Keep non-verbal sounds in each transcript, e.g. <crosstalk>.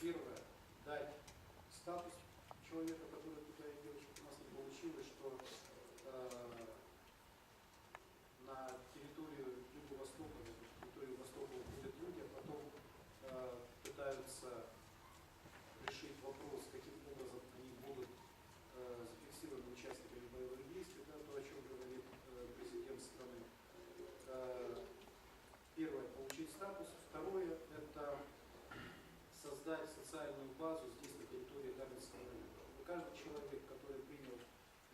первое, дать статус человека, который туда идет, чтобы у нас не получилось, что э, на территорию Юго-Востока, на территорию Востока уходят люди, а потом э, пытаются решить вопрос, каким образом они будут э, зафиксированы участниками боевых действий, да, то, о чем говорит э, президент страны. Э, Первое, получить статус. Второе, это создать социальную базу здесь, на территории Дарвинского района. Чтобы Каждый человек, который принял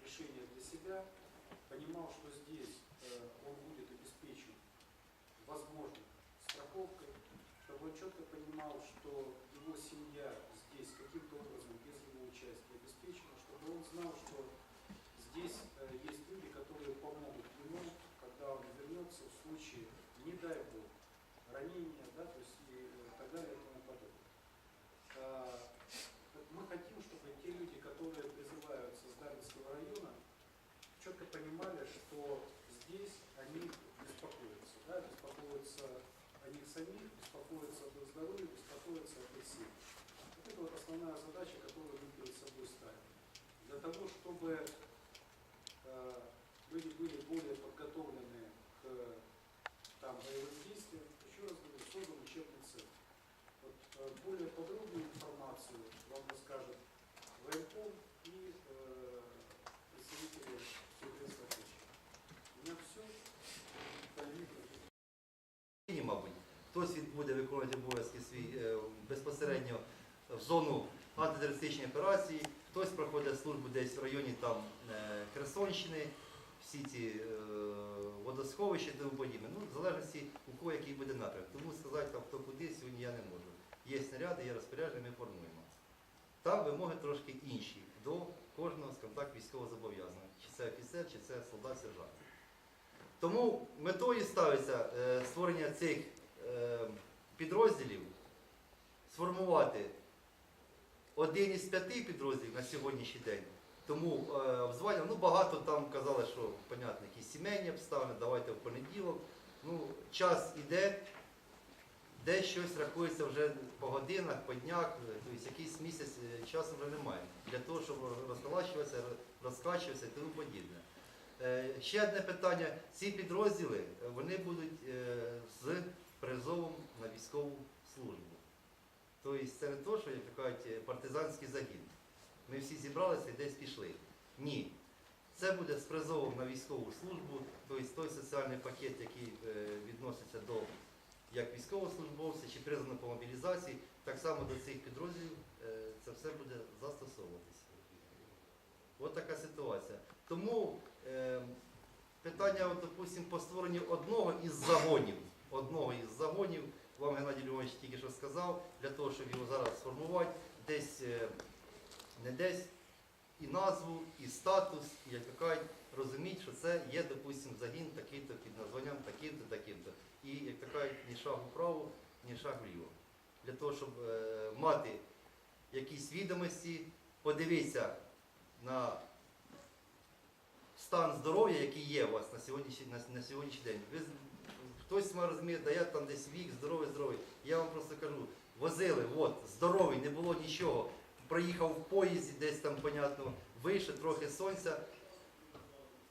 решение для себя, понимал, что здесь э, он будет обеспечен возможно страховкой, чтобы он четко понимал, что его семья здесь каким-то образом без его участия обеспечена, чтобы он знал, что здесь э, есть люди, которые помогут ему, когда он вернется в случае, не дай бог, ранения, да, то есть и э, так далее и тому подобное. А, Мы хотим, чтобы те люди, которые призываются с Дарвинского района, четко понимали, что здесь они беспокоятся, да, беспокоятся о них самих, здоровье, их семье. Вот это вот основная задача, которую мы перед собой ставим. Для того, чтобы э, люди были более подготовлены к там, боевым действиям, еще раз говорю, создан учебный центр. Вот, э, более буде виконувати обов'язки свій е, безпосередньо в зону антитерористичної операції, хтось проходить службу десь в районі там е, Херсонщини, всі ці е, водосховища і тому подібне. Ну, в залежності у кого який буде напрямок. Тому сказати там, хто куди сьогодні я не можу. Є снаряди, є розпорядження, ми формуємо. Там вимоги трошки інші до кожного, так, зобов'язаного. Чи це офіцер, чи це солдат, сержант. Тому метою ставиться е, створення цих е, підрозділів, сформувати один із п'яти підрозділів на сьогоднішній день. Тому е, обзвання, ну багато там казали, що понятно, якісь сімейні обставини, давайте в понеділок. Ну, час іде, де щось рахується вже по годинах, по днях, е, тобто якийсь місяць е, часу вже немає. Для того, щоб розкалачуватися, розкачуватися і тому подібне. Е, Ще одне питання. Ці підрозділи е, вони будуть е, з призовом на військову службу. Тобто це не то, що як кажуть, е, партизанський загін. Ми всі зібралися і десь пішли. Ні. Це буде з призовом на військову службу, тобто той соціальний пакет, який е, відноситься до як військовослужбовця чи призвано по мобілізації, так само до цих підрозділів е, це все буде застосовуватися. От така ситуація. Тому е, питання, от, допустим, по створенню одного із загонів, одного із загонів, вам Геннадій Львович тільки що сказав, для того, щоб його зараз сформувати, десь е, не десь і назву, і статус, і як кажуть, розуміть, що це є, допустим, загін такий-то під названням таким-то, таким-то. І, як кажуть, ні шаг вправо, ні шаг вліво. Для того, щоб е, мати якісь відомості, подивитися на стан здоров'я, який є у вас на сьогоднішній, на, на сьогоднішній день. Хтось має розуміє, да я там десь вік, здоровий, здоровий. Я вам просто кажу, возили, от, здоровий, не було нічого. Проїхав в поїзді, десь там, понятно, вийшов, трохи сонця,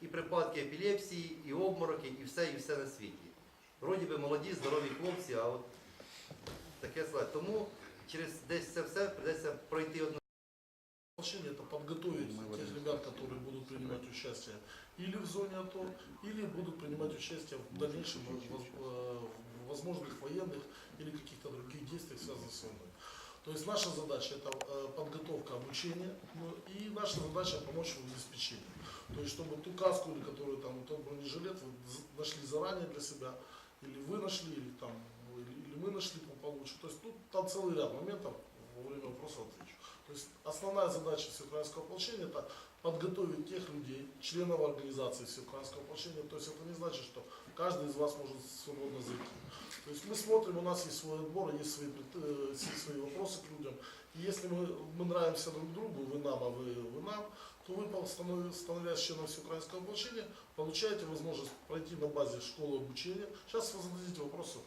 і припадки епілепсії, і обмороки, і все, і все на світі. Вроді би молоді, здорові хлопці, а от таке слайд. Тому через десь це все придеться пройти одну. Решение это подготовить тех ребят, которые будут принимать участие или в зоне АТО, или будут принимать участие в дальнейшем воз- э, в возможных военных или каких-то других действиях, связанных с войной. То есть наша задача это э, подготовка обучения, ну, и наша задача помочь в обеспечении. То есть чтобы ту каску, или которую там тот бронежилет вы нашли заранее для себя, или вы нашли, или там, или, или мы нашли получше. То есть тут там целый ряд моментов во время вопроса отвечу. То есть основная задача всеукраинского ополчения это подготовить тех людей, членов организации всеукраинского ополчения. То есть это не значит, что каждый из вас может свободно зайти. То есть мы смотрим, у нас есть свой отбор, есть свои, пред- э, есть свои вопросы к людям. И если мы, мы нравимся друг другу, вы нам, а вы, вы нам, то вы, становясь членом всеукраинского ополчения, получаете возможность пройти на базе школы обучения. Сейчас вы зададите вопросы,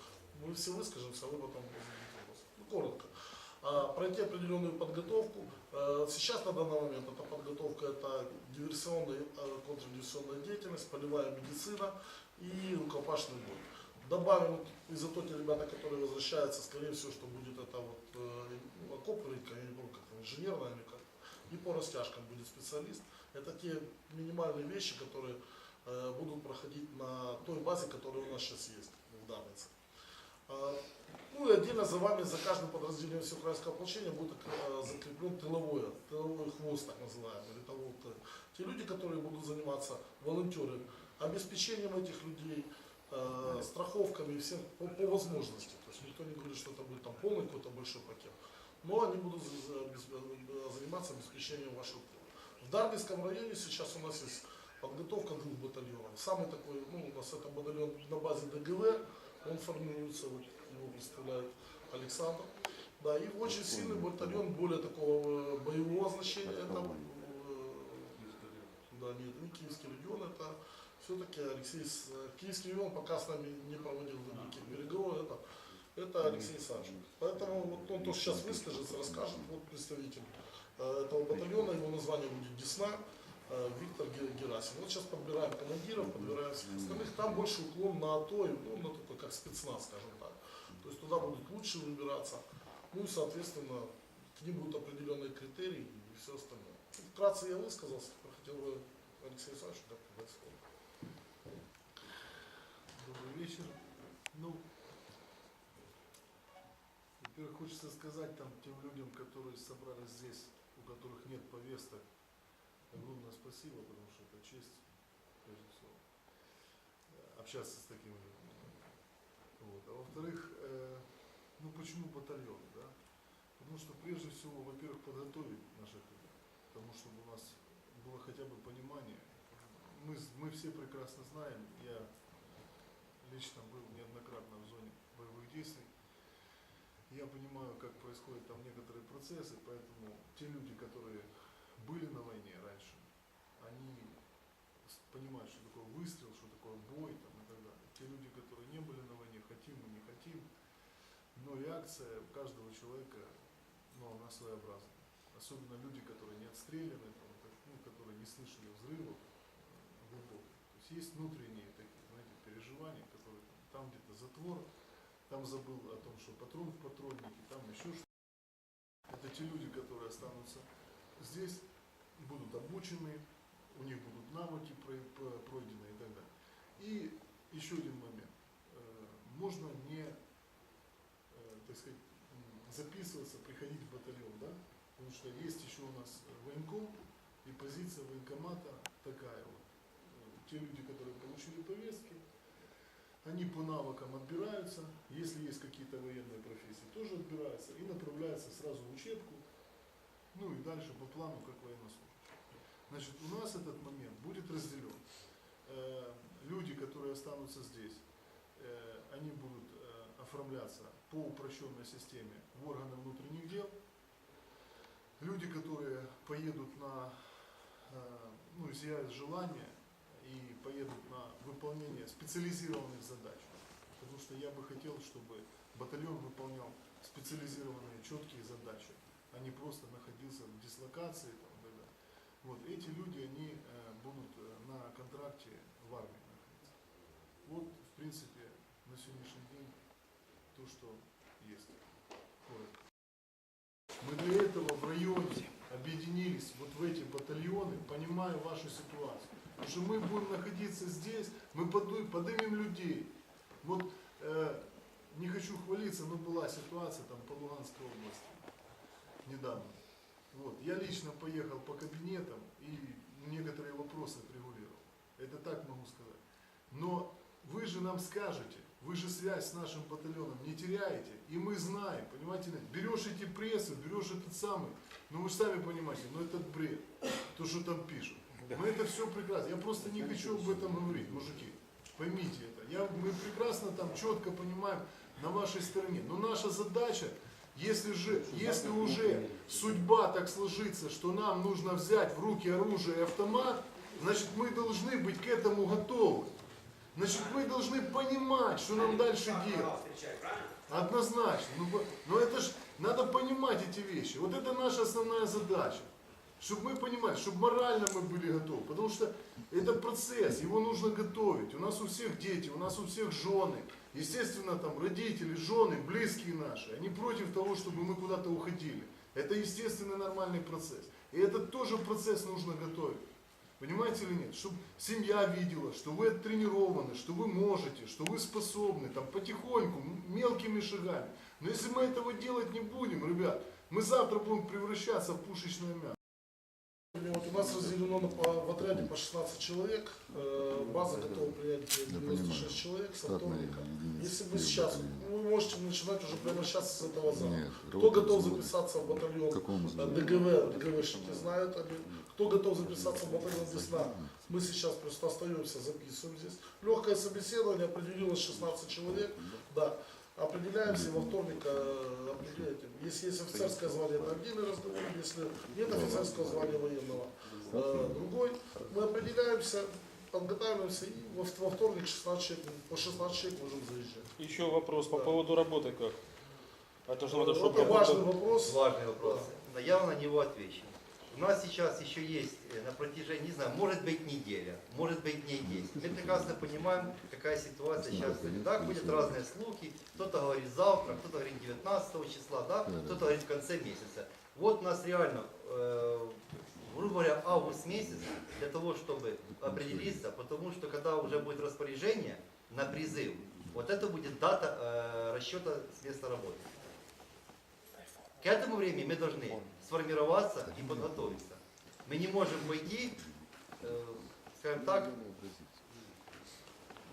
мы все выскажемся, а вы потом зададите вопросы. Ну, коротко. А, пройти определенную подготовку. Э, Сейчас на данный момент эта подготовка это диверсионная, э, контрдиверсионная деятельность, полевая медицина и рукопашный бой. Добавим из-за того, те ребята, которые возвращаются, скорее всего, что будет это вот э, ну, окопный, я не помню, как инженерная или как. И по растяжкам будет специалист. Это те минимальные вещи, которые будут проходить на той базе, которая у нас сейчас есть в Дарнице. Ну и отдельно за вами, за каждым подразделением всеукраинского ополчения будет э, закреплен тыловой, тыловой хвост, так называемый, того вот, э, те люди, которые будут заниматься волонтеры, обеспечением этих людей, э, страховками всем по, по возможности. То есть никто не говорит, что это будет там полный какой-то большой пакет. Но они будут э, заниматься обеспечением вашего тыла. В Дарницком районе сейчас у нас есть подготовка двух батальонов. Самый такой, ну, у нас это батальон на базе ДГВ, он формируется, вот его представляет Александр. Да, и очень сильный батальон более такого э, боевого значения. Это, э, да, нет, не Киевский регион, это все-таки Алексей, э, Киевский регион пока с нами не проводил никаких переговоров, это, это Алексей Сашин. Поэтому вот он тоже сейчас выскажется, расскажет, вот представитель этого батальона, его название будет Десна, Виктор Ге- Герасим. Вот сейчас подбираем командиров, подбираем всех остальных. Там больше уклон на АТО, и, ну, на такой, как спецназ, скажем так. То есть туда будут лучше выбираться. Ну и, соответственно, к ним будут определенные критерии и все остальное. Вкратце я высказался, хотел бы Алексей Александрович как дать слово. Добрый вечер. Ну, во-первых, хочется сказать там тем людям, которые собрались здесь, у которых нет повесток, огромное спасибо, потому что это честь, прежде всего, э, общаться с такими людьми. Вот. А во-вторых, э, ну почему батальон, да? Потому что прежде всего, во-первых, подготовить наших ребят, потому чтобы у нас было хотя бы понимание. Мы, мы все прекрасно знаем, я лично был неоднократно в зоне боевых действий. Я понимаю, как происходят там некоторые процессы, поэтому те люди, которые были на войне раньше, они понимают, что такое выстрел, что такое бой там, и так далее. Те люди, которые не были на войне, хотим мы, не хотим, но реакция каждого человека, ну, она своеобразная. Особенно люди, которые не отстреляны, там, ну, которые не слышали взрывов э, глубоких. То есть есть внутренние такие, знаете, переживания, которые там, там где-то затвор, там забыл о том, что патрон в патроннике, там еще что Это те люди, которые останутся здесь, будут обучены, у них будут навыки про- про- пройдены и так далее. И еще один момент. Э, Можно не, э, так сказать, записываться, приходить в батальон, да? Потому что есть еще у нас военком, и позиция военкомата такая вот. Те люди, которые получили повестки, они по навыкам отбираются, если есть какие-то военные профессии, тоже отбираются и направляются сразу в учебку, ну и дальше по плану, как военнослужащие. Значит, у нас этот момент будет разделен. Э, Люди, которые останутся здесь, э, они будут э, оформляться по упрощенной системе в органы внутренних дел. Люди, которые поедут на, э, ну, изъявят желание и поедут на выполнение специализированных задач. Потому что я бы хотел, чтобы батальон выполнял специализированные четкие задачи, а не просто находился в дислокации там, и так. Вот эти люди, они э, будут э, на контракте в армии находиться. Вот, в принципе, на сегодняшний день то, что есть. Коротко. Мы для этого в районе объединились вот в эти батальоны, понимая вашу ситуацию. Потому что мы будем находиться здесь, мы поднимем людей. Вот э, не хочу хвалиться, но была ситуация там по Луганской области недавно. Вот. Я лично поехал по кабинетам и некоторые вопросы отрегулировал. Это так могу сказать. Но вы же нам скажете, вы же связь с нашим батальоном не теряете, и мы знаем, понимаете, берешь эти прессы, берешь этот самый, ну вы же сами понимаете, ну это бред, то, что там пишут. Мы это все прекрасно, я просто не хочу об этом говорить, мужики, поймите это. Я, мы прекрасно там четко понимаем на вашей стороне, но наша задача, если же, если уже судьба так сложится, что нам нужно взять в руки оружие и автомат, значит мы должны быть к этому готовы. Значит, мы должны понимать, что нам дальше делать. Однозначно. Ну, бо- но это ж Надо понимать эти вещи. Вот это наша основная задача. Чтобы мы понимали, чтобы морально мы были готовы. Потому что это процесс, его нужно готовить. У нас у всех дети, у нас у всех жены. Естественно, там родители, жены, близкие наши. Они против того, чтобы мы куда-то уходили. Это естественный нормальный процесс. И этот тоже процесс нужно готовить. Понимаете или нет? Чтобы семья видела, что вы оттренированы, что вы можете, что вы способны, там потихоньку, мелкими шагами. Но если мы этого делать не будем, ребят, мы завтра будем превращаться в пушечное мясо. Вот у нас разделено по- в отряде по 16 человек, э, база готова принять 96 человек со вторника. Если вы сейчас, вы можете начинать уже прямо сейчас с этого зала. Нет, Кто готов записаться в батальон э? ДГВ, ДГВшники знают, они. кто готов записаться в батальон Весна, мы сейчас просто остаемся, записываем здесь. Легкое собеседование, определилось 16 человек, да. Определяемся, во вторник э, определяете. Если есть офицерское звание, это отдельный разговор, если нет офицерского звания военного, э, другой. Мы определяемся, подготавливаемся, и во, вторник 16 человек, по 16 человек можем заезжать. Еще вопрос по Да. поводу работы как? Это же надо, чтобы это важный работа- вопрос. Важный вопрос. Но я на него отвечу. У нас сейчас еще есть э, на протяжении, не знаю, может быть неделя, может быть не 10. Мы прекрасно понимаем, какая ситуация сейчас. Да, ходят разные слухи. Кто-то говорит завтра, кто-то говорит 19 числа, да, Да. кто-то говорит в конце месяца. Вот у нас реально, э, грубо говоря, август месяц для того, чтобы определиться, потому что когда уже будет распоряжение на призыв, вот это будет дата э, расчета с места работы. К этому времени мы должны сформироваться и подготовиться. Мы не можем пойти, э, скажем так,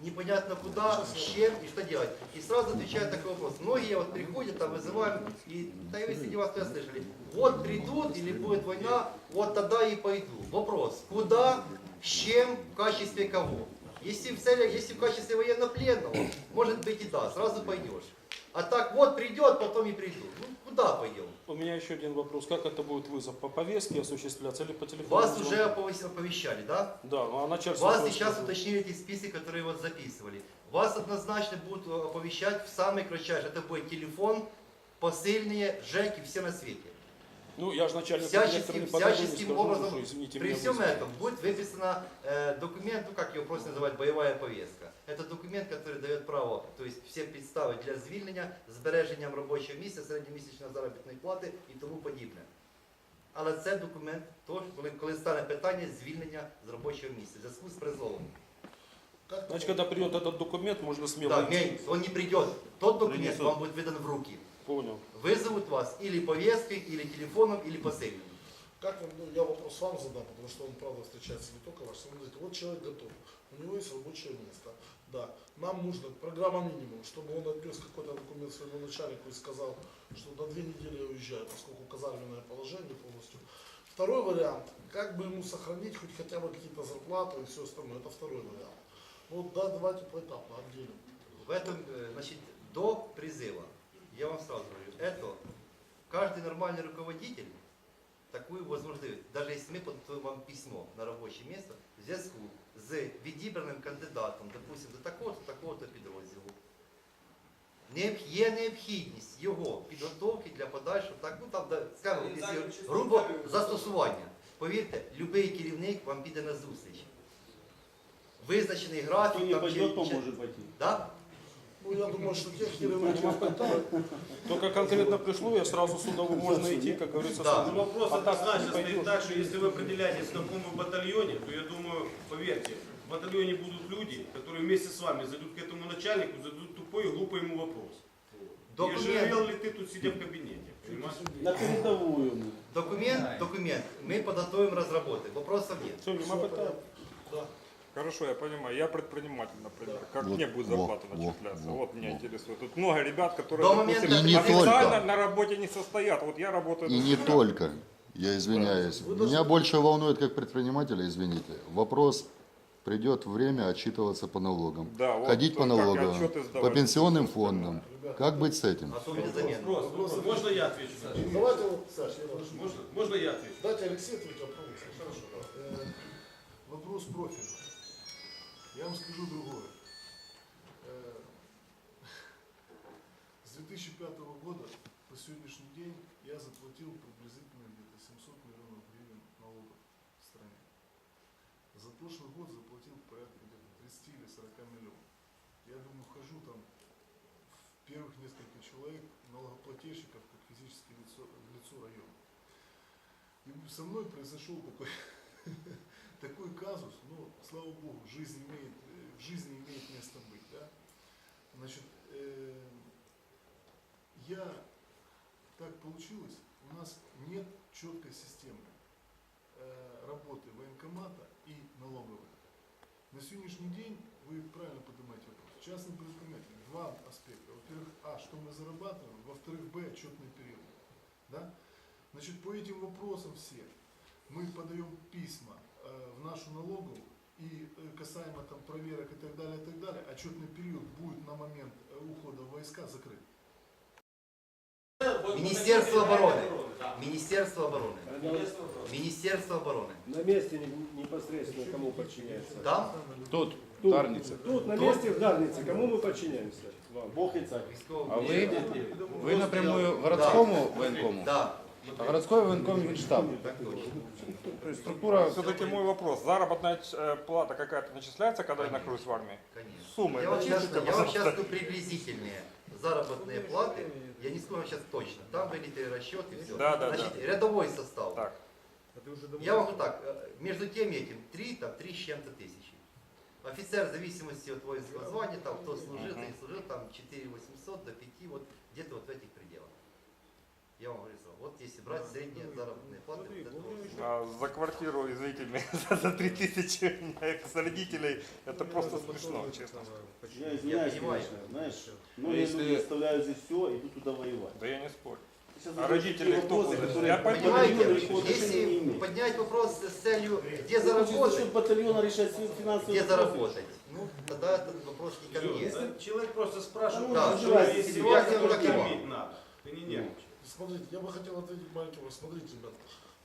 непонятно куда, с чем и что делать. И сразу отвечаю такой вопрос. Многие вот приходят, там вызываем, и, да и вы среди вас тоже слышали, вот придут или будет война, вот тогда и пойду. Вопрос, куда, с чем, в качестве кого? Если в, целях, если в качестве военнопленного, может быть и да, сразу пойдешь. А так вот придет, потом и приду. Ну, куда пойдем? У меня еще один вопрос. Как это будет вызов? По повестке осуществляться или по телефону? Вас уже оповещали, да? Да, ну а начальство... Вас сейчас уточнили эти списки, которые вот записывали. Вас однозначно будут э, оповещать в самый кратчайший. Это будет телефон, посыльные, ЖЭКи, все на свете. Ну, я же начальник Всяческим, директора не подойду, не всяческим скажу, образом, что, извините при меня, всем быстро. этом будет выписана э, документ, ну как его просто называют, боевая повестка. Это документ, который дает право, то есть все підстави для звільнення, збереженням робочого місця, середньомісячної заробітної плати і тому подібне. Але це документ, то, коли, коли стане питання звільнення з робочого місця, в зв'язку з призовом. Как Значит, когда придет этот документ, можно смело Да, идти. Мень, он не придет. Тот документ Принесут. вам будет выдан в руки. Понял. Вызовут вас или повесткой, или телефоном, или посыльным. Как вам, ну, я вопрос вам задам, потому что он, правда, встречается не только ваш. Смотрите, вот человек готов, у него есть рабочее место. Да, нам нужно программа минимум, чтобы он отнес какой-то документ своему начальнику и сказал, что на две недели я уезжаю, поскольку казарменное положение полностью. Второй вариант, как бы ему сохранить хоть хотя бы какие-то зарплаты и все остальное, это второй вариант. Вот да, давайте поэтапно отделим. В этом, э, значит, до призыва, я вам сразу говорю, это каждый нормальный руководитель такую возможность дает. Даже если мы подготовим вам письмо на рабочее место в зв'язку з відібраним кандидатом, допустим, до такого-то, такого-то підрозділу. Необх- Є необхідність його підготовки для подальшого, так, ну там, да, скажімо, якщо грубо застосування. Повірте, будь-який керівник вам піде на зустріч. Визначений графік. Кто не там, чи- пойдет, чи- поможет пойти. Да? Ну, я думаю, что тех керівників питань, Только конкретно пришло, я сразу сюда можно идти, как говорится, Да. сразу. Ну, вопрос А так однозначно не стоит пойдешь. так, что если вы определяетесь, в каком вы батальоне, то я думаю, поверьте, в батальоне будут люди, которые вместе с вами зайдут к этому начальнику, зададут тупой и глупый ему вопрос. Не жалел Документ, ли ты тут сидя в кабинете? На передовую. документ, документ. Мы подготовим, разработаем. Вопросов нет. Все, нема питань. Да. Хорошо, я понимаю. Я предприниматель, например. Как Вот, мне будет зарплата во, начисляться? во, вот меня во. интересует. Тут много ребят, которые, До допустим, момента- не официально только. на работе не состоят. Вот я работаю. И не только. Я извиняюсь. Должны- Меня больше волнует как предпринимателя, извините. Вопрос, придет время отчитываться по налогам. Да, вот Ходить по отчеты по пенсионным фондам. Как быть с этим? Вопрос, вопрос. Можно я отвечу? Давайте вот, Саш, я прошу. Можно, можно я отвечу? Дайте Алексей ответить, Саша. Хорошо. Э, Вопрос профиля. Я вам скажу другое. Э, <laughs> С 2005 года по сегодняшний день я заплатил приблизительно где-то 700 миллионов гривен налогов в стране. За прошлый год заплатил порядка где-то 30 или 40 миллионов. Я думаю, вхожу там в первых несколько человек налогоплательщиков как физическое лицо, лицо района. И со мной произошел такой, <laughs> такой казус, но, слава богу, жизнь имеет, э, в жизни имеет место быть. Да? Значит, э, я, так получилось, у нас нет четкой системы э, работы военкомата и налоговой. На сегодняшний день вы правильно поднимаете вопрос. Частный предприниматель, два аспекта. Во-первых, а, что мы зарабатываем, во-вторых, б, отчетный период. Да? Значит, по этим вопросам все мы подаем письма в нашу налоговую и э, касаемо там проверок и так далее, и так далее, отчетный период будет на момент э, ухода в войска закрыт. Министерство обороны. Министерство обороны. Министерство обороны. На месте не- непосредственно кому подчиняется? Там Тут, Тут. Дарница. Тут, на месте в Дарнице, кому мы подчиняемся? Вам. Бог и царь. А ви, ви напрямую городському воєнкому? Да, А городской военком Генштаб. То есть структура... Все-таки мой вопрос. Заработная э, плата какая-то начисляется, когда я нахожусь в армии? Конечно. Суммы Я вам сейчас, я вам сейчас скажу приблизительные заработные платы. Я не скажу вам сейчас точно. Там были перерасчеты и все. Да, да, Значит, рядовой состав. Так. Я вам так, э, между тем и этим, три, там, три с чем-то тысячи. Офицер, в зависимости от воинского звания, там, кто служил, кто не служил, там, 4 800 до 5, вот, где-то вот в этих пределах. Я вам говорю, сразу. вот если брать средние заработные платы, вот это вот. А за квартиру, извините меня, <laughs> за 3000 у меня с родителей, это просто смешно, честно. Я извиняюсь, понимаю. конечно, знаешь, Ну, многие если- люди оставляют здесь все и идут туда воевать. Да я не спорю. Сейчас А родители такие кто вопросы, которые Я к понимаю, батальону Понимаете, никакого отношения не если имеют. поднять вопрос с целью, где за заработать, счет батальона решать свои финансовые где вопросы? заработать, ну, тогда этот вопрос не ко мне. Всё, Человек просто спрашивает, Ну, да, что ситуация есть ситуация семья, которую такова. кормить надо. Ты не нервничай. Смотрите, я бы хотел ответить маленький. Смотрите, ребят,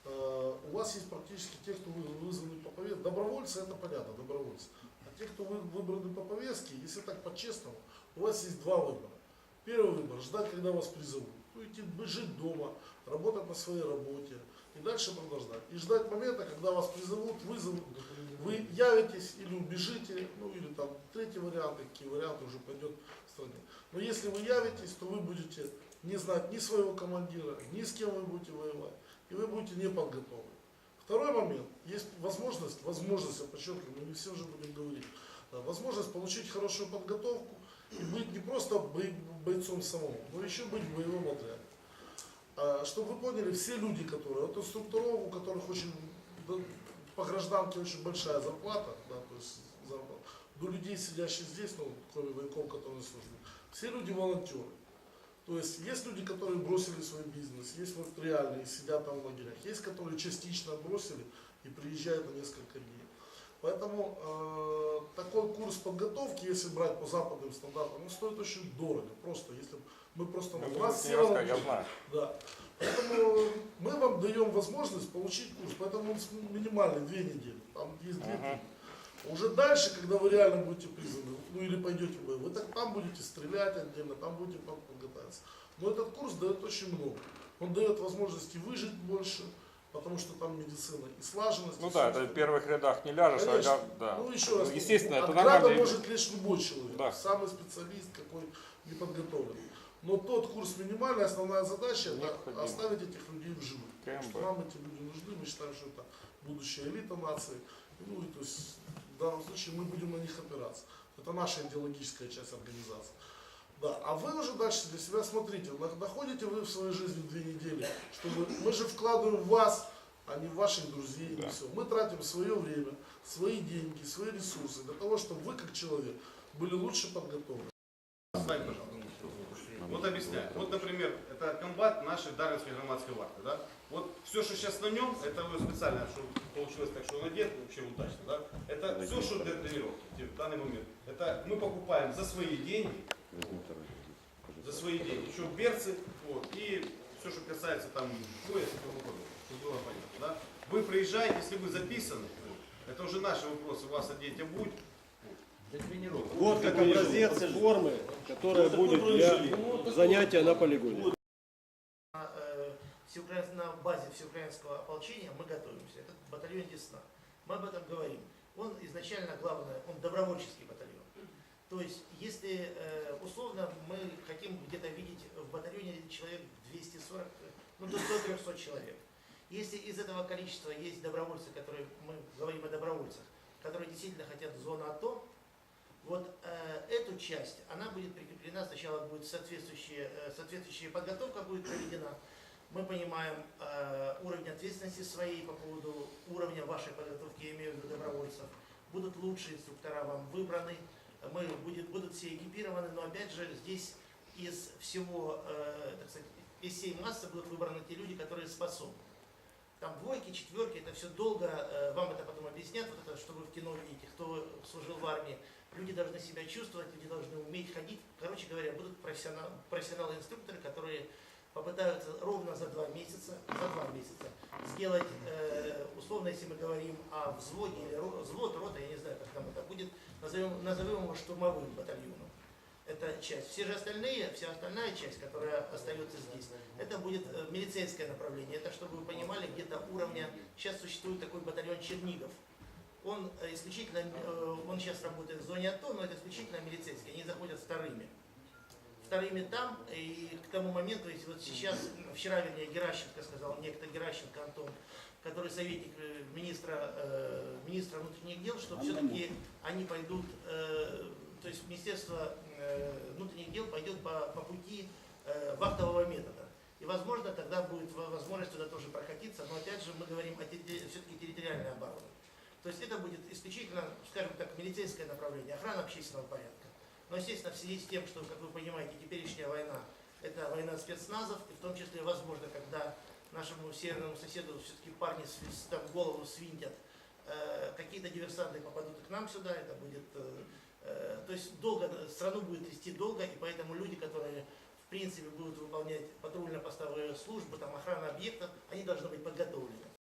э, у вас есть практически те, кто вы- вызваны по повестке. Добровольцы, это понятно, добровольцы. А те, кто вы- выбраны по повестке, если так по-честному, у вас есть два выбора. Первый выбор – ждать, когда вас призовут. Ну, идти жить дома, работать на своей работе и дальше продолжать. И ждать момента, когда вас призовут, вызовут, вы явитесь или убежите, ну или там третий вариант, какие варианты уже пойдет в стране. Но если вы явитесь, то вы будете не знать ни своего командира, ни с кем вы будете воевать, и вы будете не подготовлены. Второй момент, есть возможность, возможность, я подчеркиваю, мы не все уже будем говорить, возможность получить хорошую подготовку и быть не просто бой- бойцом самому, но еще быть в боевом отряде. А, Чтобы вы поняли, все люди, которые, вот инструкторов, у которых очень по гражданке очень большая зарплата, да, то есть зарплата, до людей, сидящих здесь, ну, кроме военков, которые служат, все люди волонтеры. То есть есть люди, которые бросили свой бизнес, есть вот реальные, сидят там в лагерях, есть, которые частично бросили и приезжают на несколько дней. Поэтому э, такой курс подготовки, если брать по западным стандартам, он стоит очень дорого. Просто если мы просто Ну, нас рассказывай, я знаю. Да. Поэтому мы вам даем возможность получить курс, поэтому он минимальный две недели. Там есть две Ага. Уже дальше, когда вы реально будете призваны, ну или пойдете в бой, вы так там будете стрелять отдельно, там будете под- подготовиться. Но этот курс дает очень много. Он дает возможности выжить больше, потому что там медицина и слаженность. Ну и да, это в первых рядах не ляжешь, а Конечно. ля- да. Ну еще раз, Ну, естественно, от это града может лечь любой человек, Да. самый специалист, какой не подготовленный. Но тот курс минимальный, основная задача это Необходимо. оставить этих людей в живых. КМБ. Что Нам эти люди нужны, мы считаем, что это будущая элита нации. Ну и то есть в данном случае мы будем на них опираться. Это наша идеологическая часть организации. Да, а вы уже дальше для себя смотрите, на- находите вы в своей жизни две недели, чтобы мы же вкладываем в вас, а не в ваших друзей, Да. все. Мы тратим свое время, свои деньги, свои ресурсы для того, чтобы вы как человек были лучше подготовлены. Встань, пожалуйста. Объясняю. Вот, например, это комбат нашей Дарвинской громадской варты. Да? Вот все, что сейчас на нем, это вы специально, что получилось так, что он одет, вообще удачно. Да? Это все, что для тренировки в данный момент. Это мы покупаем за свои деньги, за свои деньги. Еще берцы, вот, и все, что касается там пояса и тому подобное. Чтобы было понятно, да? Вы приезжаете, если вы записаны, это уже наши вопросы, вас одеть обуть. Вот как образец формы, которая будет для занятия на полигоне. всеукраин- на базе всеукраинского ополчения мы готовимся. Это батальон Десна. Мы об этом говорим. Он изначально, главное, он добровольческий батальон. То есть, если э, условно мы хотим где-то видеть в батальоне человек 240, ну до 100-300 человек. Если из этого количества есть добровольцы, которые, мы говорим о добровольцах, которые действительно хотят зону АТО, вот э, эту часть, она будет прикреплена, сначала будет соответствующая, э, соответствующая подготовка будет проведена. Мы понимаем э, уровень ответственности своей по поводу уровня вашей подготовки, я имею в виду добровольцев. Будут лучшие инструктора вам выбраны, мы будет, будут все экипированы, но опять же здесь из всего, э, так сказать, из всей массы будут выбраны те люди, которые способны. Там двойки, четверки, это все долго, э, вам это потом объяснят, вот это, что вы в кино видите, кто служил в армии. Люди должны себя чувствовать, люди должны уметь ходить. Короче говоря, будут профессионал, профессионалы-инструкторы, которые попытаются ровно за два месяца, за два месяца сделать, э, условно, если мы говорим о взводе или ро- взвод, рота, я не знаю, как там это будет, назовем, назовем его штурмовым батальоном. Это часть. Все же остальные, вся остальная часть, которая остается здесь, это будет э, милицейское направление. Это, чтобы вы понимали, где-то уровня, сейчас существует такой батальон Чернигов. Он э, исключительно, э, он сейчас работает в зоне АТО, но это исключительно милицейский. Они заходят вторыми. Вторыми там, и к тому моменту, если вот сейчас, вчера, вернее, Геращенко сказал, некто Геращенко Антон, который советник э, министра, министра внутренних дел, что все-таки они пойдут, то есть Министерство внутренних дел пойдет по, по пути вахтового метода. И, возможно, тогда будет во- возможность туда тоже прокатиться, но опять же мы говорим о все-таки территориальной обороне. То есть это будет исключительно, скажем так, милицейское направление, охрана общественного порядка. Но, естественно, в связи с тем, что, как вы понимаете, теперешняя война – это война спецназов, и в том числе, возможно, когда нашему северному соседу все-таки парни там голову свинтят, э, какие-то диверсанты попадут к нам сюда, это будет... э, э, то есть долго, страну будет вести долго, и поэтому люди, которые в принципе будут выполнять патрульно-постовые службы, там охрана объектов, они должны быть подготовлены.